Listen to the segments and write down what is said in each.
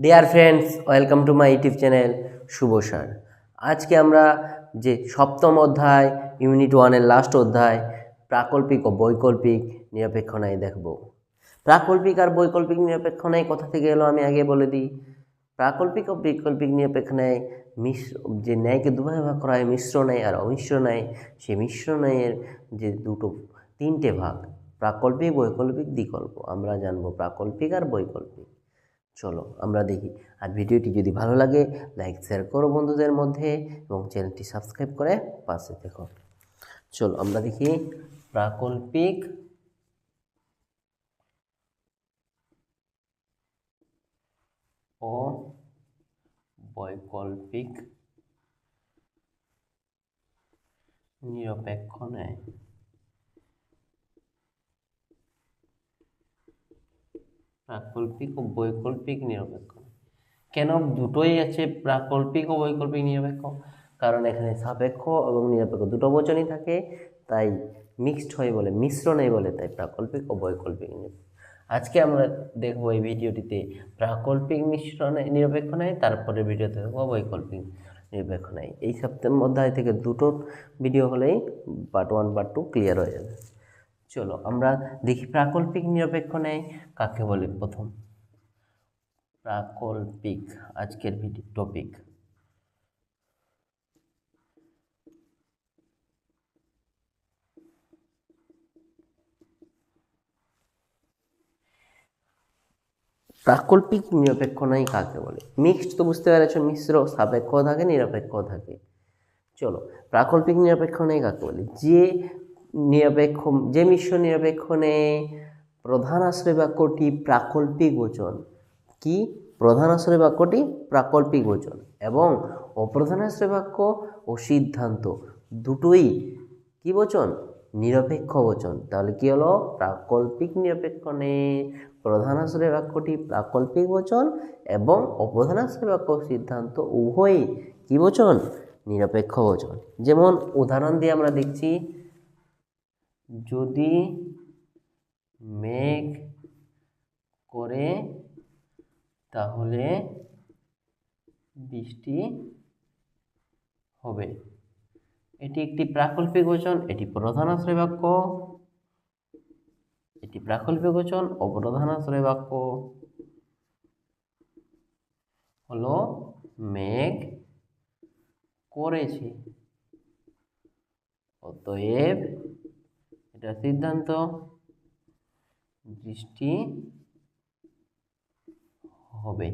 Dear friends welcome to my YouTube channel Shubho আজকে আমরা যে সপ্তম অধ্যায় ইউনিট ওয়ানের লাস্ট অধ্যায়, প্রাকল্পিক ও বৈকল্পিক নিরপেক্ষ ন্যায় দেখব। প্রাকল্পিক আর বৈকল্পিক নিরপেক্ষ ন্যায় কোথা থেকে এলো আমি আগে বলে দিই। প্রাকল্পিক ও বৈকল্পিক নিরপেক্ষ ন্যায় মিশ্র, যে ন্যায়কে দুভাগে ভাগ করা হয়, মিশ্র ন্যায় আর অমিশ্র ন্যায়, সেই মিশ্র ন্যায়ের যে দুটো, তিনটে ভাগ, প্রাকল্পিক, বৈকল্পিক, দ্বিকল্প। আমরা জানব প্রাকল্পিক আর বৈকল্পিক। চলো আমরা দেখি। আর ভিডিওটি যদি ভালো লাগে, লাইক শেয়ার করো বন্ধুদের মধ্যে এবং চ্যানেলটি সাবস্ক্রাইব করে পাশে দেখো চলো আমরা দেখি প্রাকল্পিক ও বৈকল্পিক নিরপেক্ষ ন্যায় প্রাকল্পিক ও বৈকল্পিক নিরপেক্ষ। কেন দুটোই আছে প্রাকল্পিক ও বৈকল্পিক নিরপেক্ষ? কারণ এখানে সাপেক্ষ এবং নিরপেক্ষ দুটো বচনই থাকে, তাই মিক্সড হয় বলে মিশ্রণই বলে, তাই প্রাকল্পিক ও বৈকল্পিক নিরপেক্ষ। আজকে আমরা দেখব এই ভিডিওটিতে প্রাকল্পিক মিশ্রণে নিরপেক্ষ নেয় তারপরে ভিডিওতে দেখব বৈকল্পিক নিরপেক্ষ নেয় এই সপ্তাহের অধ্যায় থেকে দুটো ভিডিও হলেই part one part two clear হয়ে যাবে। চলো আমরা দেখি প্রাকল্পিক নিরপেক্ষ ন্যায় কাকে বলে প্রথম। প্রাকল্পিক, আজকের ভিডিও টপিক প্রাকল্পিক নিরপেক্ষ ন্যায় কাকে বলে? মিক্সড তো বুঝতে পেরেছ, মিশ্র, সাপেক্ষ থাকে, নিরপেক্ষ থাকে। চলো, প্রাকল্পিক নিরপেক্ষ ন্যায় কাকে বলে? যে নিরপেক্ষ যে মিশ্র নিরপেক্ষণে প্রধান আশ্রয় বাক্যটি প্রাকল্পিক বচন কি? প্রধান আশ্রয় বাক্যটি প্রাকল্পিক বচন এবং অপ্রধান আশ্রয় বাক্য ও সিদ্ধান্ত দুটোই কি বচন? নিরপেক্ষ বচন। তাহলে কি হলো? প্রাকল্পিক নিরপেক্ষণে প্রধান আশ্রয় বাক্যটি প্রাকল্পিক বচন এবং অপ্রধান আশ্রয় বাক্য সিদ্ধান্ত উভয়ই কি বচন? নিরপেক্ষ বচন। যেমন উদাহরণ দিয়ে আমরা দেখছি যদি মেঘ করে, তাহলে বৃষ্টি হবে। এটি একটি প্রাকল্পিক বচন এটি প্রধান আশ্রয় বাক্য। এটি প্রাকল্পিক বচন অপ্রধান আশ্রয় বাক্য। হলো, মেঘ করেছে, অতএব এটা সিদ্ধান্ত। দৃষ্টি হবে।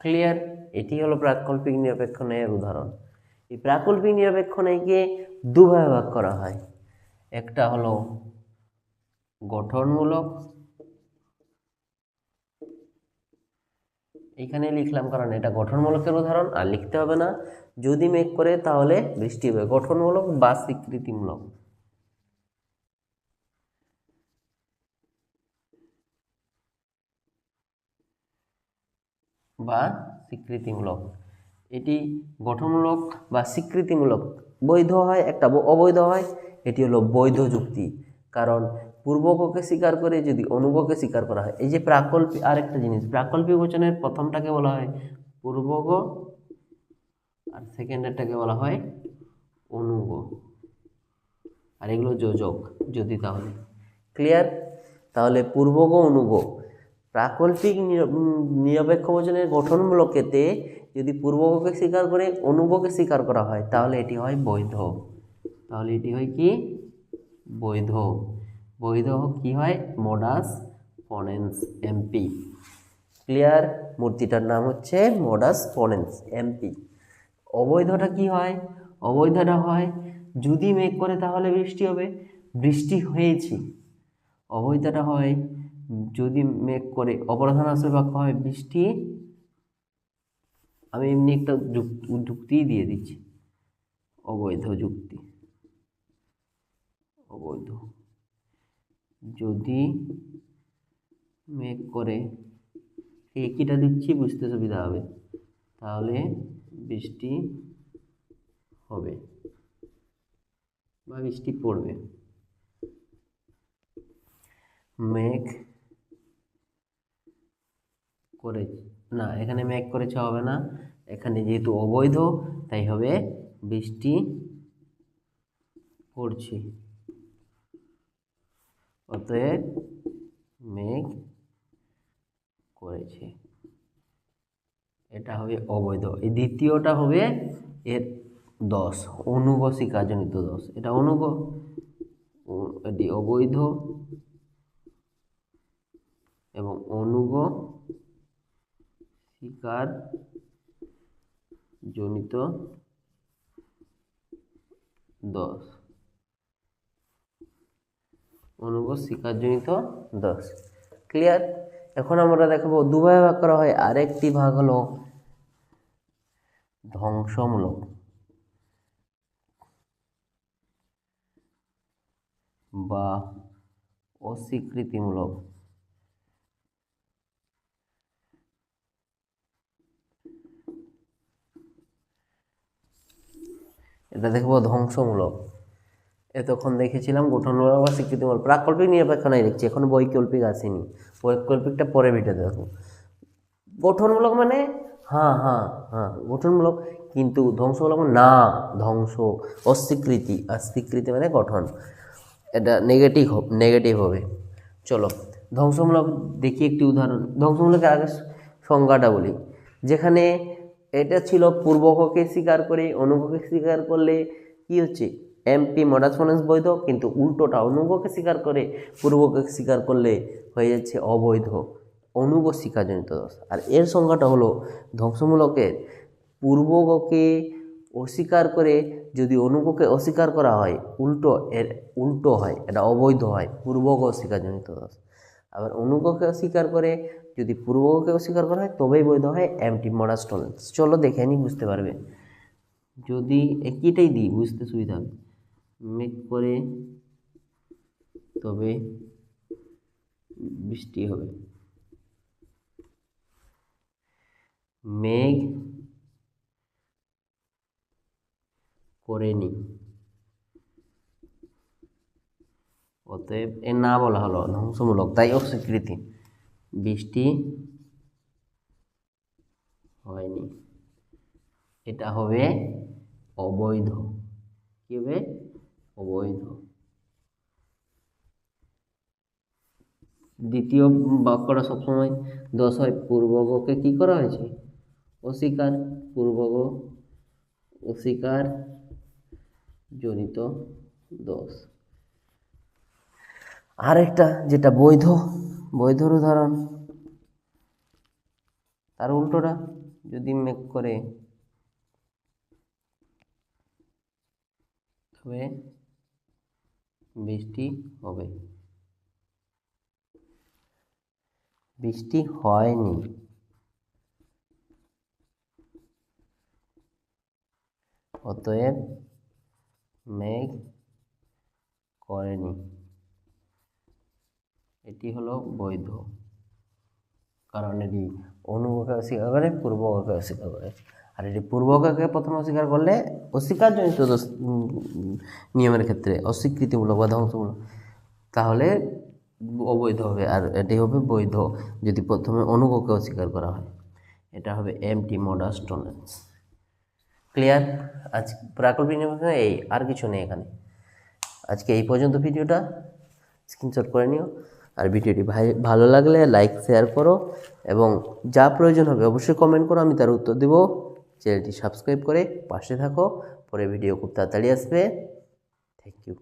ক্লিয়ার এটি হলো প্রাকল্পিক নিরপেক্ষ ন্যায়ের উদাহরণ। এই প্রাকল্পিক নিরপেক্ষ ন্যায়কে দুভাবে ভাগ করা হয়। একটা হলো গঠনমূলক। এখানে লিখলাম কারণ এটা গঠনমূলকের উদাহরণ, আর লিখতে হবে না। যদি মেঘ করে তাহলে বৃষ্টি হবে গঠনমূলক বা স্বীকৃতিমূলক। বা স্বীকৃতিমূলক। এটি গঠনমূলক বা স্বীকৃতিমূলক বৈধ হয়, একটা অবৈধ হয়, এটি হলো বৈধ যুক্তি। কারণ পূর্বককে স্বীকার করে যদি অনুগকে স্বীকার করা হয়, এই যে প্রাকল্পিক আরেকটা জিনিস প্রাকল্পিক বচনের প্রথমটাকে বলা হয় পূর্বক আর সেকেন্ডেরটাকে বলা হয় অনুগ আর এগুলো যোজক, যদি তাহলে। ক্লিয়ার? তাহলে পূর্বক অনুগ প্রাকল্পিক নিরপেক্ষ বচনের গঠনমূলকেতে যদি পূর্বককে স্বীকার করে অনুগকে স্বীকার করা হয়, তাহলে এটি হয় বৈধ। তাহলে এটি হয় কি? বৈধ। বৈধ কি হয়? মোডাস ফনেন্স, এমপি। ক্লিয়ার? মূর্তিটার নাম হচ্ছে মোডাস ফনেন্স, এমপি। অবৈধটা কি হয়? অবৈধটা হয়, যদি মেঘ করে তাহলে বৃষ্টি হবে। বৃষ্টি হয়েছে। অবৈধটা হয় যদি মেঘ করে অপরাধান আশ্রয় বাক্য হয় বৃষ্টি, আমি এমনি একটা যুক- যুক্তিই দিয়ে দিচ্ছি। অবৈধ যুক্তি। অবৈধ। যদি মেঘ করে একইটা দিচ্ছি, বুঝতে সুবিধা হবে। তাহলে বৃষ্টি হবে বা বৃষ্টি পড়বে। মেঘ করেছে। না, এখানে মেঘ করেছে হবে না। এখানে যেহেতু অবৈধ, তাই হবে বৃষ্টি পড়ছে। অতএব মেঘ করেছে। এটা হবে অবৈধ। এই দ্বিতীয়টা হবে এর দশ অনুগ শিকারজনিত দোষ। এটা অনুগ এটি অবৈধ এবং অনুগ শিকার জনিত দশ অনুগ শিকারজনিত দশ ক্লিয়ার এখন আমরা দেখাবো দুভাবে ভাগ করা হয়। আরেকটি ভাগ হলো ধ্বংসমূলক। বা অস্বীকৃতিমূলক। এটা দেখব ধ্বংসমূলক। এতক্ষণ দেখেছিলাম গঠনমূলক বা স্বীকৃতিমূলক প্রাকল্পিক নিরপেক্ষ নাই দেখছি, এখন বৈকল্পিক আসেনি। বৈকল্পিকটা পরে ভিডিওতে দেখো গঠনমূলক মানে? হ্যাঁ হ্যাঁ হ্যাঁ গঠনমূলক। কিন্তু ধ্বংসমূলক মানে না, ধ্বংস, অস্বীকৃতি। আর স্বীকৃতি মানে গঠন। এটা নেগেটিভ নেগেটিভ হবে। চলো, ধ্বংসমূলক দেখি একটি উদাহরণ। ধ্বংসমূলকের আগে সংজ্ঞাটা বলি। যেখানে এটা ছিল পূর্বককে স্বীকার করে অনুভবকে স্বীকার করলে কি হচ্ছে? এমপি মডাসফোনেন্স বৈধ, কিন্তু উল্টোটা অনুভবকে স্বীকার করে পূর্বকে স্বীকার করলে হয়ে যাচ্ছে অবৈধ অনুগ শিকারজনিত দোষ। আর এর সংজ্ঞাটা হলো ধ্বংসমূলকের পূর্বগকে অস্বীকার করে যদি অনুগকে অস্বীকার করা হয়, উল্টো এর, উল্টো হয়, এটা অবৈধ হয় পূর্বগ অস্বীকারজনিত দোষ। আবার অনুগকে অস্বীকার করে, যদি পূর্বগকে অস্বীকার করা হয়, তবেই বৈধ হয় এমটি মডাস্টলেন্স চলো দেখে নি, বুঝতে পারবে? যদি একইটাই দিই, বুঝতে সুবিধা হবে। মেক করে, তবে বৃষ্টি হবে। মেঘ করেনি অতএব এ না বলা হলো, ধ্বংসমূলক, তাই অস্বীকৃতি। বৃষ্টি হয়নি। এটা হবে অবৈধ। কি হবে? অবৈধ। দ্বিতীয় বাক্যটা সবসময় দশ হয় পূর্বগকে কি করা হয়েছে? অস্বীকার পূর্বগ অস্বীকার, জনিত দোষ। আরেকটা যেটা বৈধ, বৈধর উদাহরণ। তার উল্টোটা যদি মেক করে, তবে বৃষ্টি হবে। বৃষ্টি হয়নি। অতএব মেঘ করেনি। এটি হলো বৈধ। কারণ এটি অনুভবকে অস্বীকার করে পূর্বকে অস্বীকার করে আর এটি পূর্বকে প্রথমে অস্বীকার করলে অস্বীকারজনিত নিয়মের ক্ষেত্রে অস্বীকৃতিমূলক বা ধ্বংসমূলক। তাহলে অবৈধ হবে, আর এটি হবে বৈধ যদি প্রথমে অনুভবকে অস্বীকার করা হয়। এটা হবে এমটি মডাস টলারেন্স ক্লিয়ার আজ প্রাকল্পিক নিয়ম এই আর কিছু নেই এখানে। আজকে এই পর্যন্ত ভিডিওটা। স্ক্রিনশট করে নিও। আর ভিডিওটি ভাই ভালো লাগলে লাইক শেয়ার করো এবং যা প্রয়োজন হবে অবশ্যই কমেন্ট করো, আমি তার উত্তর দেবো। চ্যানেলটি সাবস্ক্রাইব করে পাশে থাকো, পরে ভিডিও খুব তাড়াতাড়ি আসবে। Thank you